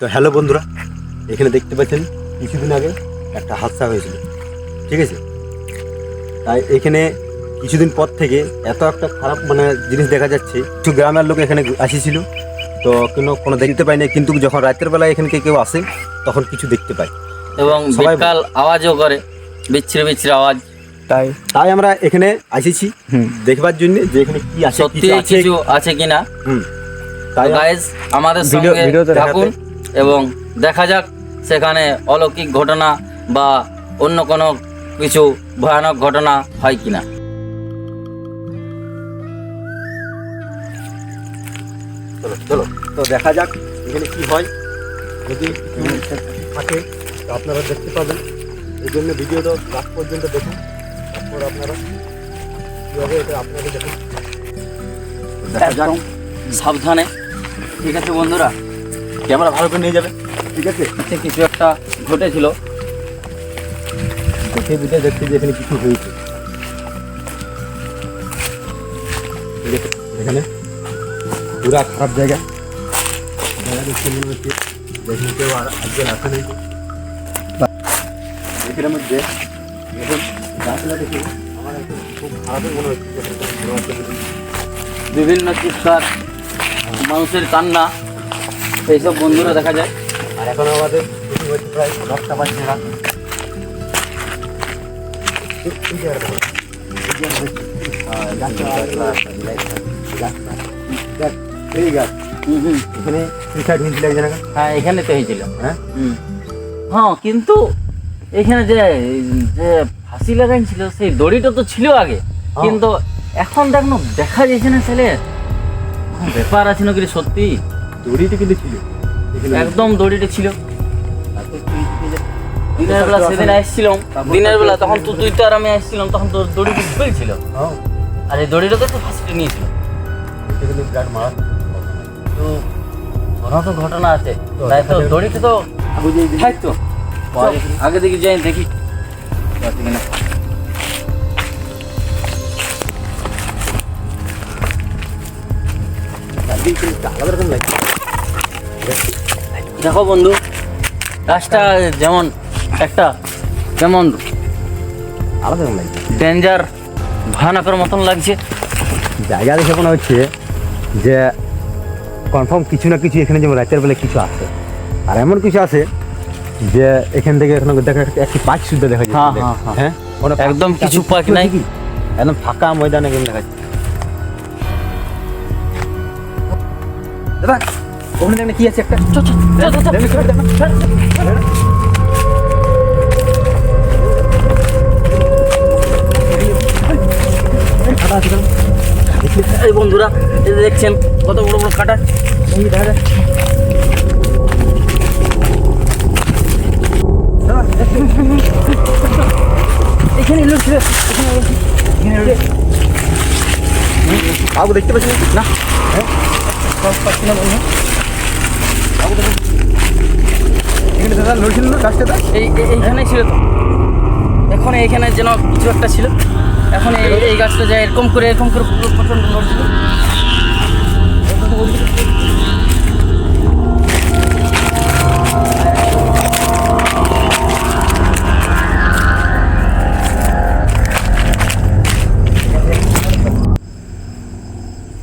তো হ্যালো বন্ধুরা এখানে দেখতে পাচ্ছেন কিছুদিন আগে একটা হাদসা হয়েছিল ঠিক আছে? তাই এখানে কিছুদিন পর থেকে এত একটা খারাপ মানে জিনিস দেখা যাচ্ছে কিছু গ্রামের লোক এখানে আসিছিল তো কোনো কোনো দেখতে পাই না কিন্তু যখন রাতের বেলায় এখানে কেউ আসে তখন কিছু দেখতে পাই। এবং সবাই- বিকাল আওয়াজও করে বিচ্ছিরি বিচ্ছিরি আওয়াজ। তাই তাই আমরা এখানে আসিছি দেখবার জন্য যে এখানে কি আছে সত্যি কিছু আছে কিনা? হুম। তাই গাইজ আমাদের ভিডিও- সঙ্গে থাকুন। এবং দেখা যাক সেখানে অলৌকিক ঘটনা বা অন্য কোনো কিছু ভয়ানক ঘটনা হয় কিনা। চলো চলো। তো দেখা যাক এখানে কি হয়। যদি থাকে তো আপনারা দেখতে পাবেন। এই জন্য ভিডিওটা লাস্ট পর্যন্ত দেখুন। তারপর আপনারা কীভাবে এটা আপনারা দেখুন। দেখা যাক। সাবধানে। ঠিক আছে বন্ধুরা ক্যামেরা ভালো করে নিয়ে যাবে। ঠিক আছে? নিচে কিছু একটা ঘটেছিল। দেখে বুঝে দেখতে যে এখানে কিছু হয়েছে। ঠিক আছে এখানে পুরা খারাপ জায়গা। জায়গা দেখতে মনে হচ্ছে যেখানে কেউ আর একজন আসে নাই। এখানের মধ্যে দেখুন গাছগুলো দেখে আমার খুব খারাপই মনে হচ্ছে। এখানে বিভিন্ন চিৎকার মানুষের কান্না। এইসব বন্ধুরা দেখা যায়। আর এখন আমাদের প্রায় দশটা বাজছে রাত। হ্যাঁ, এখানে হ্যাঁ তো হয়েছিল। হ্যাঁ? হ্যাঁ কিন্তু এখানে যে যে ফাঁসি লাগাইছিল সেই দড়িটা তো ছিল আগে। হ্যাঁ। কিন্তু এখন দেখ দেখা যাচ্ছে না ছেলে। ব্যাপার আছে নাকি সত্যি? দড়িটা কিন্তু ছিল। একদম দড়িটা ছিল। দিনের বেলা সেদিন আসছিলাম। দিনের বেলা তখন তো তুই তো আর আমি আসছিলাম তখন তোর দড়িটা ছিল হ্যাঁ, আর এই দড়িটা তো ফাঁসিটা নিয়েছিল। কিন্তু বিরাট মারা তো ওরা তো ঘটনা আছে। তাই তো দড়িটা তো থাকতো আগে দিকে যাই দেখি। আছে আলাদা রকম লাগছে দেখো বন্ধু গাছটা যেমন একটা যেমন আলাদা লাগছে। ডেঞ্জার ভয়ানকের মতন লাগছে। জায়গা দেখে মনে হচ্ছে যে কনফার্ম কিছু না কিছু এখানে যেমন রাতের বেলা কিছু আছে। আর এমন কিছু আছে যে এখান থেকে এখানে দেখা একটি পাখি সুদ্ধা দেখা যাচ্ছে। হ্যাঁ, হ্যাঁ, হ্যাঁ। হ্যাঁ? একদম কিছু পাখি নাই। কি একদম ফাঁকা ময়দান এখানে দেখা যাচ্ছে। ওখানে দেখেন কি আছে একটা চল, চল, চল, চল, চল। দেখেন, দেখেন, দেখেন। এই বন্ধুরা দেখছেন কত বড় বড় কাটা দেখা। এখানে লোক ছিল কাউকে দেখতে পাচ্ছি না হ্যাঁ সব পাচ্ছি না বন্ধু কাউকে দেখতে পাচ্ছি না। এখানে দাদা লড়ছিল না গাছটা এই এইখানে ছিল তো। এখন এইখানে যেন কিছু একটা ছিল। এখন এই গাছটা যায় এরকম করে এরকম করে লড়ছিল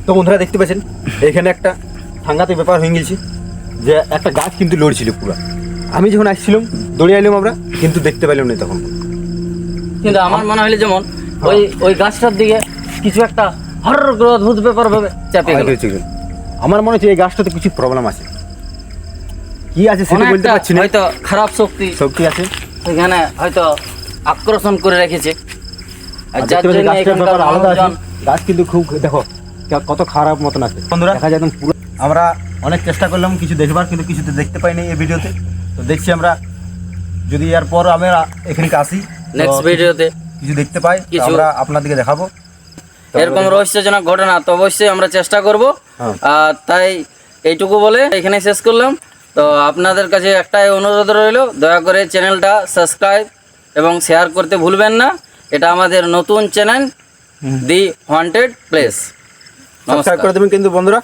তো বন্ধুরা দেখতে পাচ্ছেন এখানে একটা সাংঘাতিক ব্যাপার হয়ে গেছে। যে একটা গাছ কিন্তু লড়ছিল পুরো। আমি যখন আসছিলাম দৌড়ে এলাম আমরা কিন্তু দেখতে পেলাম না তখন। কিন্তু আমার মনে হলো যেমন ওই ওই গাছটার দিকে কিছু একটা হর করে অদ্ভুত ব্যাপার ভাবে চাপে গেল। আমার মনে হচ্ছে এই গাছটাতে কিছু প্রবলেম আছে। কি আছে সেটা বলতে পারছি না। হয়তো খারাপ শক্তি। শক্তি আছে। এখানে হয়তো আকর্ষণ করে রেখেছে। আর আর যার জন্য এখানকার আলাদা গাছ কিন্তু খুব দেখো কত খারাপ মতন আছে। বন্ধুরা দেখা যায় একদম পুরো আমরা অনেক চেষ্টা করলাম কিছু দেখবার কিন্তু কিছুতে দেখতে পাইনি এই ভিডিওতে। তো দেখছি আমরা যদি এর পর আমরা এখানে আসি নেক্সট ভিডিওতে। কিছু দেখতে পাই আমরা আপনাদেরকে দেখাবো। এরকম রহস্যজনক ঘটনা তো অবশ্যই আমরা চেষ্টা করব। হ্যাঁ। আর তাই এইটুকু বলে এখানে শেষ করলাম। তো আপনাদের কাছে একটাই অনুরোধ রইল দয়া করে চ্যানেলটা সাবস্ক্রাইব এবং শেয়ার করতে ভুলবেন না। এটা আমাদের নতুন channel the wanted place. Subscribe করে দেবেন কিন্তু বন্ধুরা।